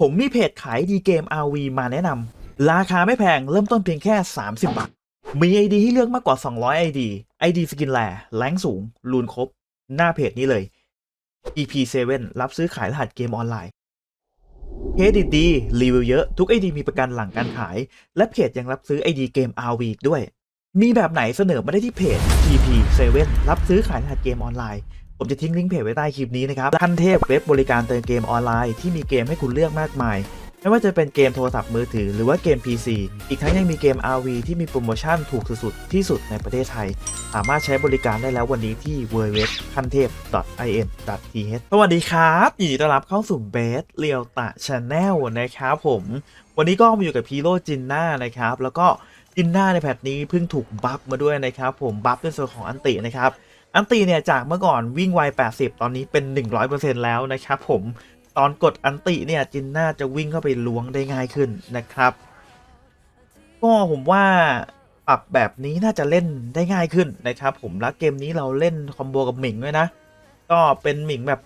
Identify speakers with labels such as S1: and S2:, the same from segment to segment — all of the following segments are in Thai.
S1: ผมมีเพจขายดีเกม RV มาแนะนำราคาไม่แพงเริ่มต้นเพียงแค่ 30 บาท มี ID ให้เลือกมากกว่า 200 ID ID สกินแลแรงสูง รูนครบ หน้าเพจนี้เลย EP7 รับซื้อขายรหัสเกมออนไลน์เครดิตดีรีวิวเยอะ ทุก ID มีประกันหลังการขาย และเพจยังรับซื้อ ID เกม RV ด้วย มีแบบไหนเสนอมาได้ที่เพจ EP7 รับซื้อขายรหัสเกมออนไลน์ ผมจะทิ้งลิงก์เพจไว้ใต้คลิปนี้นะครับขั้นเทพเว็บบริการเติมเกมออนไลน์ที่มีเกมให้คุณเลือกมากมาย ไม่ว่าจะเป็นเกมโทรศัพท์มือถือหรือว่าเกม PC อีกทั้งยังมีเกม RV ที่มีโปรโมชั่นถูกสุดๆที่สุดในประเทศไทย สามารถใช้บริการได้แล้ววันนี้ที่ www ขั้นเทพ .in.th สวัสดีครับยินดีต้อนรับเข้าสู่เบสเรียวตะชาแนลนะครับผม วันนี้ก็มาอยู่กับพีโร่จินน่านะครับแล้วก็จินน่าในแพทนี้เพิ่งถูกบัฟมาด้วยนะครับผมบัฟในส่วนของอันตินะครับ อันตีเนี่ยจากเมื่อก่อนวิ่งไว 80 ตอนนี้เป็น 100%แล้วนะครับผมตอนกดอันติเนี่ยจินน่าจะวิ่งเข้าไปล้วงได้ง่ายขึ้นนะครับ ก็ผมว่าปรับแบบนี้น่าจะเล่นได้ง่ายขึ้นนะครับ ผมแล้วเกมนี้เราเล่นคอมโบกับหมิงด้วยนะ ก็เป็นหมิงแบบ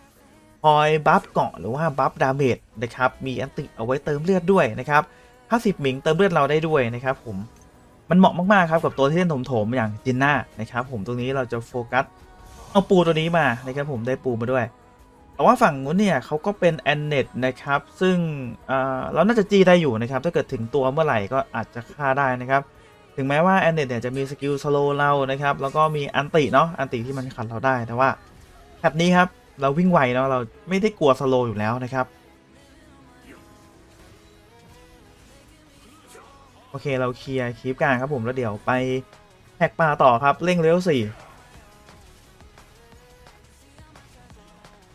S1: คอยบัฟเกาะหรือว่าบัฟดาเมจนะครับ มีอันติเอาไว้เติมเลือดด้วยนะครับ 50 หมิงเติมเลือดเราได้ด้วยนะครับผม มันเหมาะมากๆครับกับตัวที่เล่นโถมๆอย่างจินน่านะครับผมตรงนี้เราจะโฟกัสเอาปูตัวนี้มานะครับผมได้ปูมาด้วย แต่ว่าฝั่งนู้นเนี่ยเขาก็เป็นแอนเนตนะครับ ซึ่งเราน่าจะจีได้อยู่นะครับ ถ้าเกิดถึงตัวเมื่อไหร่ก็อาจจะฆ่าได้นะครับ ถึงแม้ว่าแอนเนตเนี่ยจะมีสกิลสโลเรานะครับ แล้วก็มีอันติเนาะอันติที่มันขัดเราได้แต่ว่าแบบนี้ครับเราวิ่งไวเนาะเราไม่ได้กลัวสโลอยู่แล้วนะครับ โอเคเราเคลียร์คลิปกลางครับผมแล้วเดี๋ยวไปแท็กปลาต่อครับเร่งเร็วสี่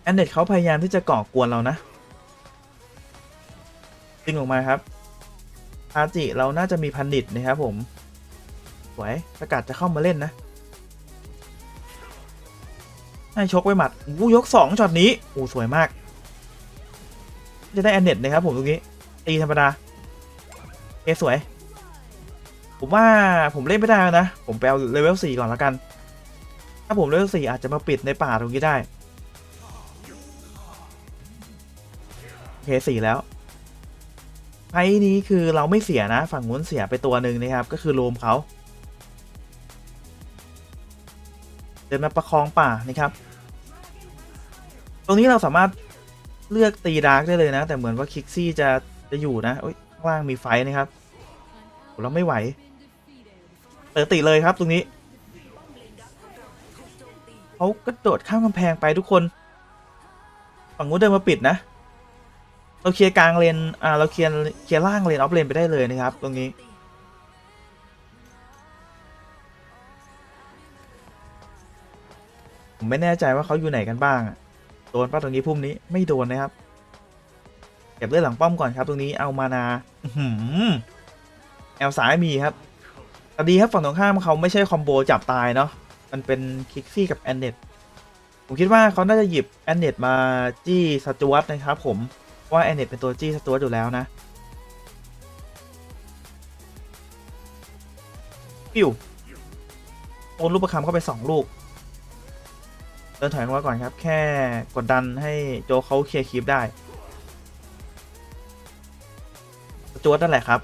S1: แอนเน็ตเขาพยายามที่จะก่อกวนเรานะดึงออกมาครับอาจิเราน่าจะมีพันดิตนะครับผมสวยสกัดจะเข้ามาเล่นนะให้ชกไว้หมัดอู้ยกสองช็อตนี้อู้สวยมาก จะได้แอนเน็ตนะครับผมตรงนี้ตีธรรมดาเอสวย ผมว่าผมเล่นไม่ได้แล้วนะ ผมไปเอาเลเวลสี่ก่อนแล้วกัน ถ้าผมเลเวลสี่อาจจะมาปิดในป่าตรงนี้ได้เคสี่แล้วไพ่นี้คือเราไม่เสียนะ ฝั่งนู้นเสียไปตัวหนึ่งนะครับ ก็คือโลมเขาเดินมาประคองป่านะครับ ตรงนี้เราสามารถเลือกตีดาร์กได้เลยนะ แต่เหมือนว่าคิกซี่จะจะอยู่นะโอ้ยข้างล่างมีไฟนะครับ เราไม่ไหว ปิดติเลยครับตรงนี้เขากระโดดข้ามกำแพงไปทุกคน ฝั่งนู้นเดินมาปิดนะ เราเคลียร์กลางเลนอ่าเราเคลียร์เคลียร์ล่างเลนออฟเลนไปได้เลยนะครับ ตรงนี้ ผมไม่แน่ใจว่าเขาอยู่ไหนกันบ้างโดนป้าตรงนี้พุ่มนี้ไม่โดนนะครับเก็บเลือดหลังป้อมก่อนครับ ตรงนี้เอามานาอื้อหือแอลซ้ายมีครับ แต่ดีครับฝั่งตรงข้ามเขาไม่ใช่คอมโบจับตายเนาะมันเป็นคิกซี่กับแอนเนตผมคิดว่าเขาน่าจะหยิบแอนเนตมาจี้สจวตนะครับผมว่าแอนเนตเป็นตัวจี้สจวตอยู่แล้วนะปิวโอนลูกประคำเข้าไปสองลูก เดินถอยลงมาก่อนครับ แค่กดดันให้โจเขาเคลียร์คลิปได้สจวตนั่นแหละครับ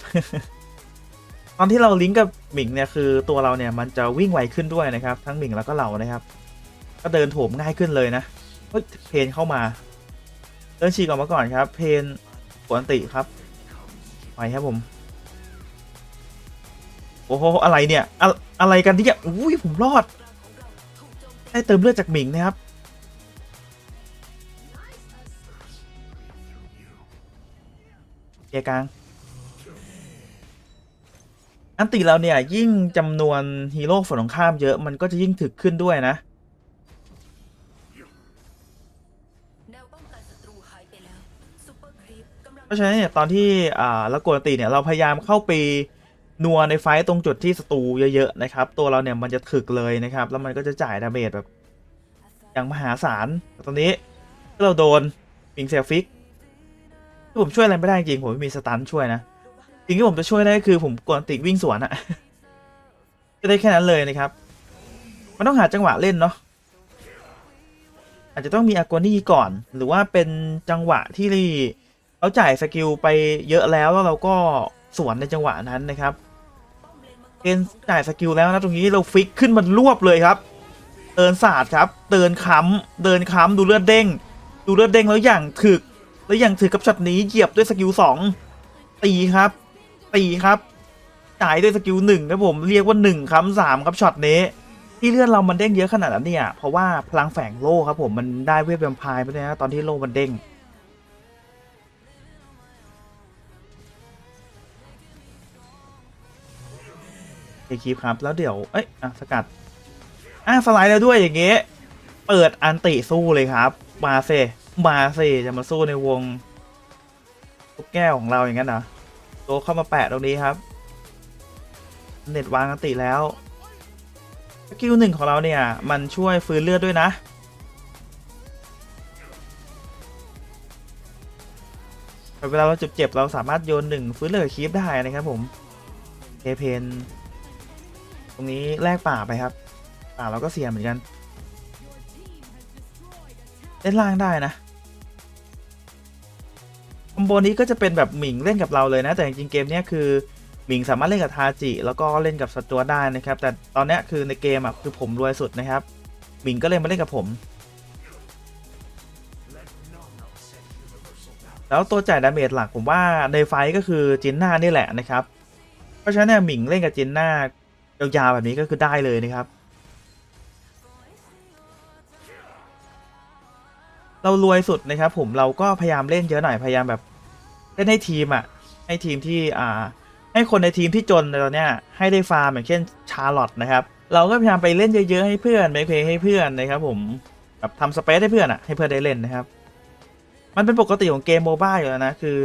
S1: อนที่เราลิงก์กับหมิงเนี่ยคือตัวเราเนี่ยมันจะวิ่งไวขึ้นด้วยนะครับ ทั้งหมิงแล้วก็เรานะครับ ก็เดินโถมง่ายขึ้นเลยนะเฮ้ยเพนเข้ามาเดินฉีกออกมาก่อนครับ เพนปกติครับไปครับผมโอ้โหอะไรเนี่ยอะอะไรกันที่จะอุ้ยผมรอดได้เติมเลือดจากหมิงนะครับเกียร์กลาง อันติเราเนี่ย ยิ่งจำนวนฮีโร่ฝั่งตรงข้ามเยอะมันก็จะยิ่งถึกขึ้นด้วยนะ
S2: เปอร์ครีปกำลัง
S1: ราะฉะนั้นเนี่ยตอนที่อ่าเรากดอันติเนี่ยเราพยายามเข้าไปนัวในไฟตรงจุดที่ศัตรูเยอะๆนะครับ ตัวเราเนี่ยมันจะถึกเลยนะครับ แล้วมันก็จะจ่ายดาเมจแบบ อย่างมหาศาลตอนนี้เราโดนปิงเซลฟิกที่ผมช่วยอะไรไม่ได้จริงผมไม่มีสตันช่วยนะ สิ่งที่ผมจะช่วยได้ก็คือผมกดอันติวิ่งสวนอะก็ได้แค่นั้นเลยนะครับ มันต้องหาจังหวะเล่นเนาะอาจจะต้องมีอากวนี่ก่อน หรือว่าเป็นจังหวะที่เราจ่ายสกิลไปเยอะแล้วแล้วเราก็สวนในจังหวะนั้นนะครับเกณฑ์จ่ายสกิลแล้วนะตรงนี้เราฟิกขึ้นมันรวบเลยครับเดินศาสตร์ครับ เดินค้ำเดินค้ำดูเลือดเด้ง ดูเลือดเด้งแล้วอย่างถึก แล้วอย่างถึกกับช็อตนี้เหยียบด้วยสกิลสองตีครับ ตีครับจ่ายด้วยสกิลหนึ่งครับผมเรียกว่าหนึ่งค้ำสามครับช็อตนี้ ที่เลื่อดเรามันเด้งเยอะขนาดนั้นเนี่ย เพราะว่าพลังแฝงโล่ครับผมมันได้เวทแวมไพร์ไปเลยนะตอนที่โล่มันเด้งโอคคลิปครับแล้วเดี๋ยวเอ้ยอะสกัดอะสไลด์แล้วด้วยอย่างเงี้ยเปิดอันติสู้เลยครับ มาเซมาเซจะมาสู้ในวงลูกแก้วของเราอย่างนั้นเหรอ โตเข้ามาแปะตรงนี้ครับ เน็ตวางอันติแล้วสกิลหนึ่งของเราเนี่ย มันช่วยฟื้นเลือดด้วยนะ เวลาเราเจ็บๆเราสามารถโยนหนึ่งฟื้นเลือดกับคีฟได้นะครับผมเคเพนตรงนี้แลกป่าไปครับ ป่าเราก็เสียเหมือนกันเล่นล่างได้นะ มโบนี้ก็จะเป็นแบบหมิงเล่นกับเราเลยนะ แต่จริงๆเกมนี้คือหมิงสามารถเล่นกับทาจิ แล้วก็เล่นกับสตัวได้นะครับ แต่ตอนนี้คือในเกมอะคือผมรวยสุดนะครับหมิงก็เลยมาเล่นกับผม แล้วตัวจ่ายดาเมจหลักผมว่าในไฟก็คือจินน่านี่แหละนะครับ เพราะฉะนั้นหมิงเล่นกับจินน่ายาวๆแบบนี้ก็คือได้เลยนะครับเรารวยสุดนะครับผมเราก็พยายามเล่นเยอะหน่อยพยายามแบบ เล่นให้ทีมอะ ให้ทีมที่อ่า ให้คนในทีมที่จนในตอนเนี้ยให้ได้ฟาร์มอย่างเช่นชาร์ลอตนะครับ เราก็พยายามไปเล่นเยอะๆให้เพื่อนไปเพลย์ให้เพื่อนนะครับผมแบบทำสเปซให้เพื่อนอะให้เพื่อนได้เล่นนะครับ มันเป็นปกติของเกมโมบ้าอยู่แล้วนะคือ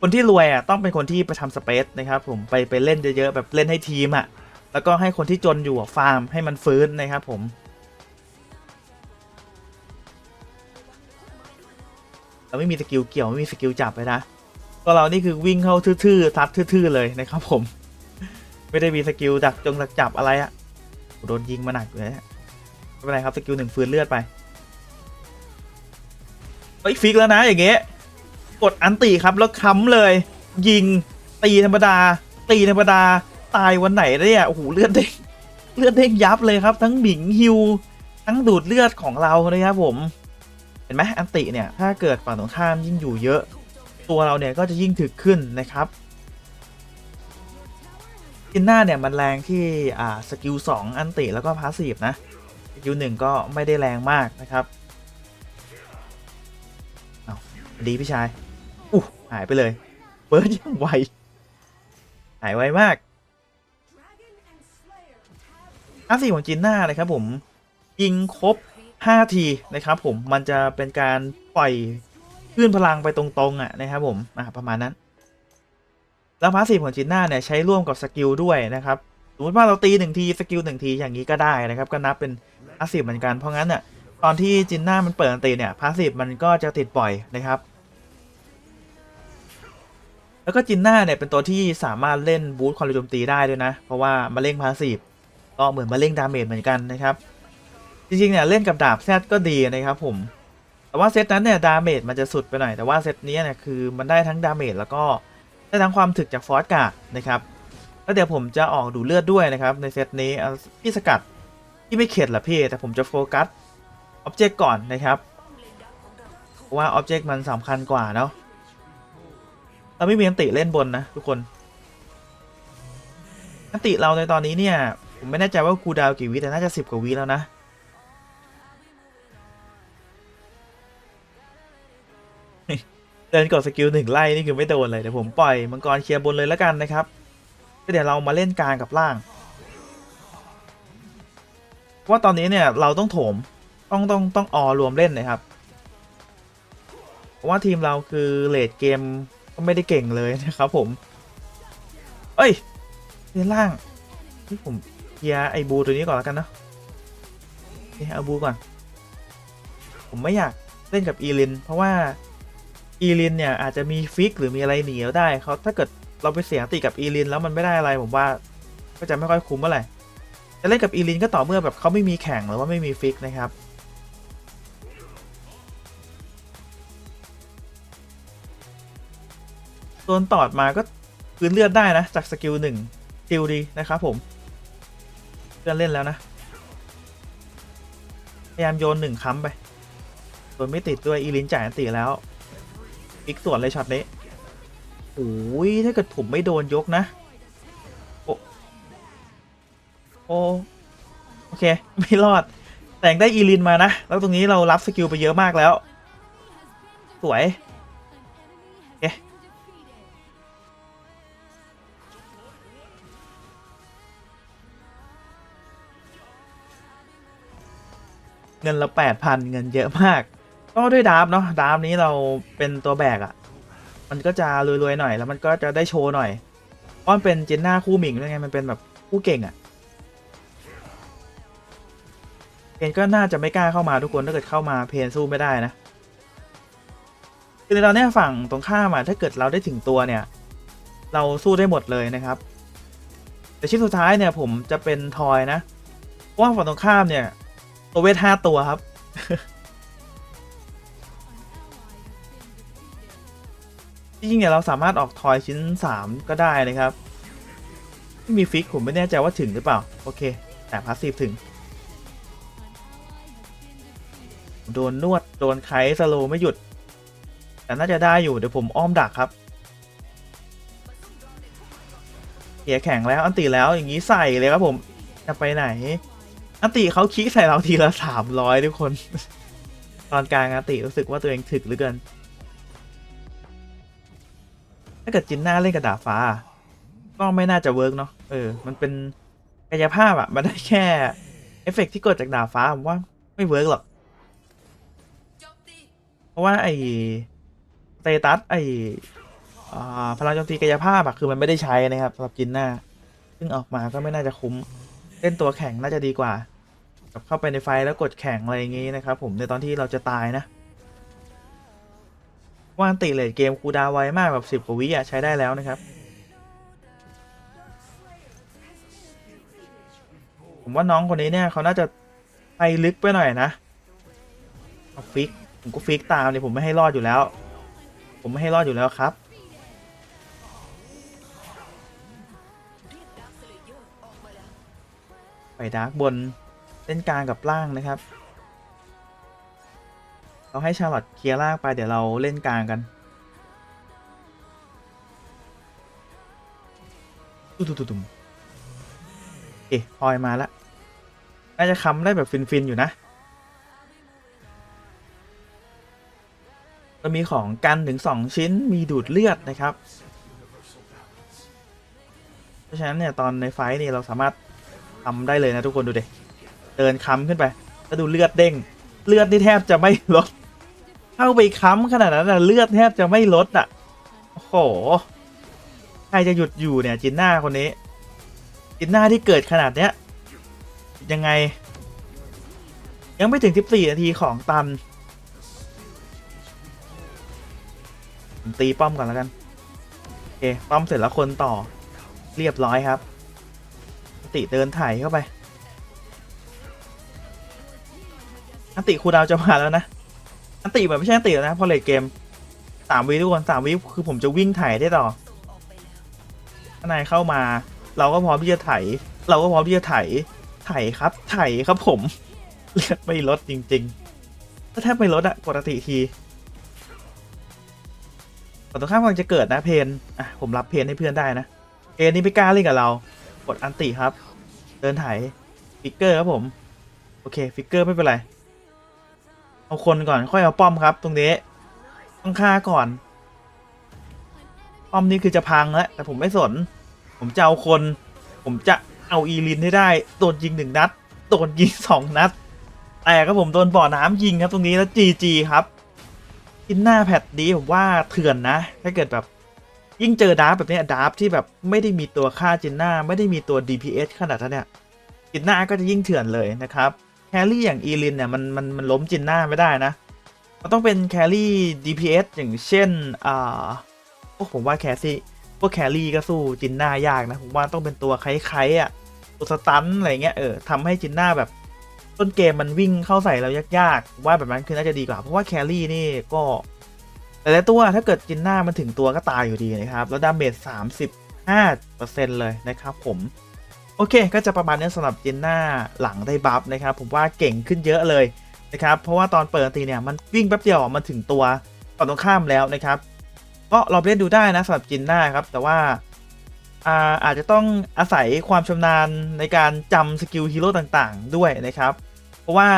S1: คนที่รวยอะต้องเป็นคนที่ไปทำสเปซนะครับ ผมไปไปเล่นเยอะๆแบบเล่นให้ทีมอะ แล้วก็ให้คนที่จนอยู่ฟาร์มให้มันฟื้นนะครับผมเราไม่มีสกิลเกี่ยวไม่มีสกิลจับเลยนะ ก็เรานี่คือวิ่งเข้าทื่อๆทัดทื่อๆเลยนะครับผม ไม่ได้มีสกิลดักจงดักจับอะไรอะโดนยิงมาหนักเลยไม่เป็นไรครับสกิลหนึ่งฟื้นเลือดไปเฮ้ยฟิกแล้วนะอย่างเงี้ยกดอันตีครับแล้วค้ำเลย ยิงตีธรรมดา ตีธรรมดาตายวันไหนเนี่ยโอ้โหเลือดเด้งเลือดเด้งยับเลยครับ ทั้งหมิงฮิวทั้งดูดเลือดของเรานะครับผม เห็นไหมอันติเนี่ย ถ้าเกิดฝั่งตรงข้ามยิ่งอยู่เยอะ ตัวเราเนี่ยก็จะยิ่งถึกขึ้นนะครับกินหน้าเนี่ยมันแรงที่อ่าสกิล2อันติแล้วก็พาสซีฟนะสกิลหนึ่งก็ไม่ได้แรงมากนะครับเอาดีพี่ชายอู้หายไปเลยเบิร์ดยังไวหายไวมากอาสี่ของจีนหน้านะครับผมยิงครบ 5 ทีนะครับผมมันจะเป็นการปล่อย คลื่นพลังไปตรงๆอะนะครับผมอะประมาณนั้น แล้วพาสซีฟของจีนหน้าเนี่ยใช้ร่วมกับสกิลด้วยนะครับสมมติว่าเราตีหนึ่งทีสกิลหนึ่งทีอย่างนี้ก็ได้นะครับก็นับเป็นพาสซีฟเหมือนกันเพราะงั้นเนี่ยตอนที่จินหน้ามันเปิดตีเนี่ยพาสซีฟมันก็จะติดปล่อยนะครับ แล้วก็จินหน้าเนี่ยเป็นตัวที่สามารถเล่นบูทความเร็วโจมตีได้ด้วยนะ เพราะว่ามาเล่งพาสซีฟก็เหมือนมาเล่งดาเมจเหมือนกันนะครับ จริงๆเนี่ยเล่นกับดาบแซดก็ดีนะครับผม แต่ว่าเซตนั้นเนี่ยดาเมจมันจะสุดไปหน่อย แต่ว่าเซตนี้เนี่ยคือมันได้ทั้งดาเมจแล้วก็ได้ทั้งความถึกจากฟอสการ์นะครับแล้วเดี๋ยวผมจะออกดูเลือดด้วยนะครับ ในเซตนี้พี่สกัดที่ไม่เข็ดหรอพี่แต่ผมจะโฟกัสอ็อบเจกต์ก่อนนะครับว่าอ็อบเจกต์มันสำคัญกว่าเนาะเราไม่มีอันติเล่นบนนะทุกคนอันติเราในตอนนี้เนี่ย ผมไม่แน่ใจว่ากูดาวกี่วิแต่น่าจะสิบกว่าวิแล้วนะ ดินกดสกิลหนึ่งไล่นี่คือไม่โดนเลยเดี๋ยวผมปล่อยมังกรเคลียร์บนเลยแล้วกันนะครับเดี๋ยวเรามาเล่นกลางกับล่าง ว่าตอนนี้เนี่ยเราต้องโถมต้องต้องต้องออรวมเล่นนะครับเพราะว่าทีมเราคือเลดเกมก็ไม่ได้เก่งเลยนะครับผม เอ้ยเล่นล่างนี่ผมเคลียร์ไอ้บูตัวนี้ก่อนแล้วกันเนะนี่เอาบูก่อน ผมไม่อยากเล่นกับอีลิน เพราะว่า อีลินเนี่ยอาจจะมีฟิกหรือมีอะไรหนีเราได้เขาถ้าเกิดเราไปเสียติกับอีลินแล้วมันไม่ได้อะไรผมว่าก็จะไม่ค่อยคุ้มเท่าไหร่จะเล่นกับอีลินก็ต่อเมื่อแบบเขาไม่มีแข่งหรือว่าไม่มีฟิกนะครับโดนตอดมาก็คืนเลือดได้นะ จากสกิลหนึ่งสกิลดีนะครับผมเพื่อนเล่นแล้วนะ พยายามโยนหนึ่งค้ำไปโดนไม่ติดด้วยอีลินจ่ายอันติแล้ว อีกส่วนเลยช็อตนี้โอ้ยถ้าเกิดผมไม่โดนยกนะ โอโอโอเค ไม่รอด แต่งได้อีลินมานะ แล้วตรงนี้เรารับสกิลไปเยอะมากแล้ว สวยโอเคเงินละแปดพันเงินเยอะมาก ก็ด้วยดาบเนาะดาบนี้เราเป็นตัวแบกอะ่ะ มันก็จะรวยๆหน่อย แล้วมันก็จะได้โชว์หน่อยเพราะมันเป็นเจนหน้าคู่หมิงด้วยไงมันเป็นแบบคู่เก่งอะ่ะเพนก็น่าจะไม่กล้าเข้ามาทุกคนถ้าเกิดเข้ามาเพนสู้ไม่ได้นะคือในตอนนี้ฝั่งตรงข้ามอะถ้าเกิดเราได้ถึงตัวเนี่ย เราสู้ได้หมดเลยนะครับ แต่ชิ้นสุดท้ายเนี่ยผมจะเป็นทอยนะเพราะว่าฝั่งตรงข้ามเนี่ยตัวเวทห้าตัวครับ ริงๆเนี่ยเราสามารถออกทอยชิ้น 3 ก็ได้นะครับที่มีฟิกผมไม่แน่ใจว่าถึงหรือเปล่า โอเค แต่พาสซีฟถึง โดนนวด โดนไคสโลไม่หยุด แต่น่าจะได้อยู่เดี๋ยวผมอ้อมดักครับเสียแข่งแล้วอันตีแล้วอย่างนี้ใส่เลยครับผม จะไปไหน อันติเขาคิกใส่เราทีละสามร้อยทุกคน ตอนกลางอันติรู้สึกว่าตัวเองถึกเหลือเกิน ถ้าเกิดจินหน้าเล่นกระดาฟ้า ก็ไม่น่าจะเวิร์กเนาะเออ มันเป็นกายภาพอะมันได้แค่เอฟเฟกต์ที่เกิดจากดาบฟ้าผมว่าไม่เวิร์กหรอก เพราะว่าไอ้สเตตัสไอ้อ่าพลังโจมตีกายภาพอะคือมันไม่ได้ใช้นะครับสำหรับจินหน้า ซึ่งออกมาก็ไม่น่าจะคุ้มเล่นตัวแข่งน่าจะดีกว่ากับเข้าไปในไฟแล้วกดแข่งอะไรอย่างงี้นะครับผมในตอนที่เราจะตายนะ ว่านติเลทเกมคูดาวไวมากแบบสิบ10กว่าวิอะใช้ได้แล้วนะครับ ผมว่าน้องคนนี้เนี่ยเขาน่าจะไปลึกไปหน่อยนะเอาฟิก ผมก็ฟิกตามเนี่ยผมไม่ให้รอดอยู่แล้ว ผมไม่ให้รอดอยู่แล้วครับไปดาร์กบนเล่นกลางกับล่างนะครับ เราให้ชาร์ลอตเคลียร์ล่างไปเดี๋ยวเราเล่นกลางกันตุ้มๆๆเอ๊ะพลอยมาแล้วน่าจะค้ำได้แบบฟิน ๆ อยู่นะก็มีของกันถึง 2 ชิ้นมีดูดเลือดนะครับ เพราะฉะนั้นเนี่ย ตอนในไฟนี่เราสามารถทำได้เลยนะทุกคนดูดิเดินค้ำขึ้นไป แล้วดูเลือดเด้ง เลือดนี่แทบจะไม่ลด เข้าไปค้ำขนาดนั้นนะเลือดแทบจะไม่ลดอะโอ้โห ใครจะหยุดอยู่เนี่ยจินหน้าคนนี้ จินหน้าที่เกิดขนาดเนี้ย ยังไง ยังไม่ถึง 14 นาทีของตัน ตีป้อมก่อนแล้วกัน โอเค ป้อมเสร็จแล้วคนต่อ เรียบร้อยครับ ติเดินถ่ายเข้าไปอันติคูดาวจะมาแล้วนะ อันติแบบไม่ใช่อันติแล้วนะพอเลทเกมสามวิทุกคนสามวิคือผมจะวิ่งถ่ายได้ต่อถ้านายเข้ามา เราก็พร้อมที่จะถ่ายเราก็พร้อมที่จะถ่ายถ่ายครับถ่ายครับผมเลือดไม่ลดจริงๆถ้าแทบไม่ลดอะปกติทีฝั่งตรงข้ามกำลังจะเกิดนะเพนอะผมรับเพนให้เพื่อนได้นะเพนนี่ไม่กล้าเล่นกับเรา กดอันติครับ เดินถ่ายฟิกเกอร์ครับผม โอเคฟิกเกอร์ไม่เป็นไร เอาคนก่อนค่อยเอาป้อมครับ ตรงนี้ต้องฆ่าก่อน ป้อมนี่คือจะพังแล้วแต่ผมไม่สน ผมจะเอาคน ผมจะเอาอีลินให้ได้โดนยิงหนึ่งนัดโดนยิงสองนัด แต่ครับผมโดนบ่อน้ำยิงครับตรงนี้แล้วจีจีครับกินหน้าแพทดีผมว่าเถื่อนนะ ถ้าเกิดแบบ ยิ่งเจอดาร์ฟแบบนี้ดาร์ฟที่แบบไม่ได้มีตัวค่าจินหน้า ไม่ได้มีตัว DPS ขนาดนั้นเนี่ยจินหน้าก็จะยิ่งเถื่อนเลยนะครับ แครี่อย่างอีลินเนี่ยมันมันมันล้มจินหน้าไม่ได้นะ มันต้องเป็นแครี่ DPS อย่างเช่นอ่าพวกผมว่าแครี่พวกแครี่ก็สู้จินหน้ายากนะผมว่าต้องเป็นตัวคล้ายๆอะตัวสตันอะไรเงี้ยเออทำให้จินหน้าแบบต้นเกมมันวิ่งเข้าใส่เรายากๆผมว่าแบบนั้นคือน่าจะดีกว่า เพราะว่าแครี่นี่ก็แต่ละตัวถ้าเกิดจินหน้ามันถึงตัวก็ตายอยู่ดีนะครับ แล้วดาเมจ35%เลยนะครับผม โอเค ก็จะประมาณนี้สำหรับเจนหน้าหลังได้บัฟนะครับ ผมว่าเก่งขึ้นเยอะเลยนะครับ เพราะว่าตอนเปิดตีเนี่ยมันวิ่งแป๊บเดียวมันถึงตัวฝั่งตรงข้ามแล้วนะครับ ก็ลองเล่นดูได้นะสำหรับเจนหน้าครับ แต่ว่าอาอาจจะต้องอาศัยความชำนาญในการจำสกิลฮีโร่ต่างๆ ด้วยนะครับ เพราะว่า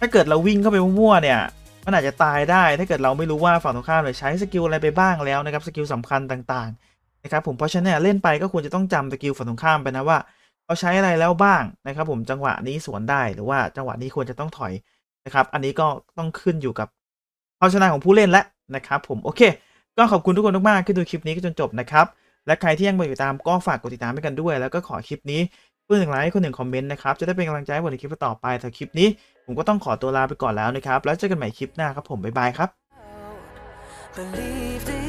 S1: ถ้าเกิดเราวิ่งเข้าไปมั่วๆเนี่ยมันอาจจะตายได้ถ้าเกิดเราไม่รู้ว่าฝั่งตรงข้ามเนี่ยใช้สกิลอะไรไปบ้างแล้วนะครับสกิลสำคัญต่างๆ นะครับผมเพราะฉะนั้นเล่นไปก็ควรจะต้องจำสกิลฝั่งตรงข้ามไปนะว่าเขาใช้อะไรแล้วบ้างนะครับ ผมจังหวะนี้สวนได้หรือว่าจังหวะนี้ควรจะต้องถอยนะครับ อันนี้ก็ต้องขึ้นอยู่กับความชนาของผู้เล่นและนะครับผมโอเค ก็ขอบคุณทุกคนมากๆที่ดูคลิปนี้จนจบนะครับและใครที่ยังไม่ติดตามก็ฝากกดติดตามให้กันด้วย แล้วก็ขอคลิปนี้เพื่อนหนึ่งไลค์คนหนึ่งคอมเมนต์นะครับ จะได้เป็นกำลังใจให้ผมในคลิปต่อไปแต่คลิปนี้ ผมก็ต้องขอตัวลาไปก่อนแล้วนะครับ แล้วเจอกันใหม่คลิปหน้าครับผม บ๊ายบายครับ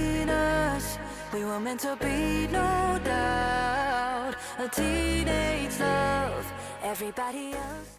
S2: meant to be, no doubt. A teenage love, everybody else.